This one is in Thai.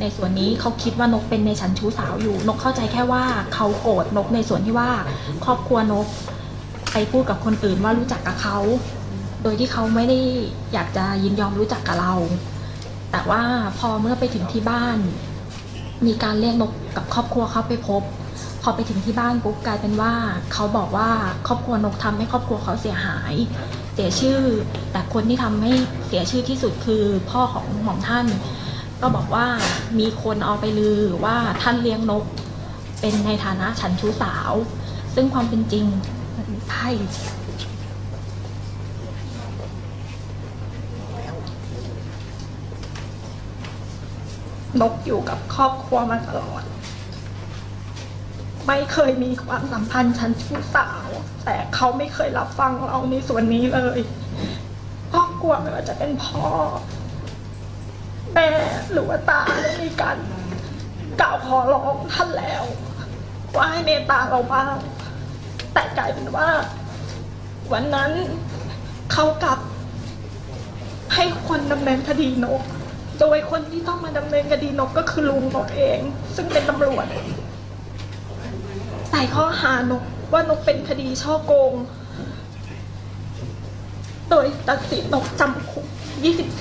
ในส่วนนี้เขาคิดว่านกเป็นในชั้นชู้สาวอยู่ นกเข้าใจแค่ว่าเขาโกรธนกในส่วนที่ว่าครอบครัวนกไปพูดกับคนอื่นว่ารู้จักกับเขา โดยที่เขาไม่ได้อยากจะยินยอมรู้จักกับเรา แต่ว่าพอเมื่อไปถึงที่บ้าน มีการเรียกนกกับครอบครัวเขาไปพบ พอไปถึงที่บ้านปุ๊บกลายเป็นว่าเขาบอกว่าครอบครัวนกทำให้ครอบครัวเขาเสียหาย เสียชื่อ แต่คนที่ทำให้เสียชื่อที่สุดคือพ่อของหม่อมท่าน ก็บอกว่ามีคนเอาไปลือว่าท่านเลี้ยงนก เป็นในฐานะฉันชู้สาว ซึ่งความเป็นจริงไม่ใช่นกอยู่กับครอบครัวมาตลอด ไม่เคยมีความสัมพันธ์ชั้นชู้สาว แต่เขาไม่เคยรับฟังเราในส่วนนี้เลยครอบครัวไม่ว่าจะเป็นพ่อ แม่หรือว่าตาได้มีการกล่าวขอร้องท่านแล้วว่าให้เมตตาเราบ้างแต่กลายเป็นว่า วันนั้นเขากลับ ให้คนดำเนินคดีนก โดยคนที่ต้องมาดำเนินคดีนกก็คือลุงนกเอง ซึ่งเป็นตำรวจ ใส่ข้อหานกว่านกเป็นคดีช่อโกง โดยตัดสินนกจำคุก24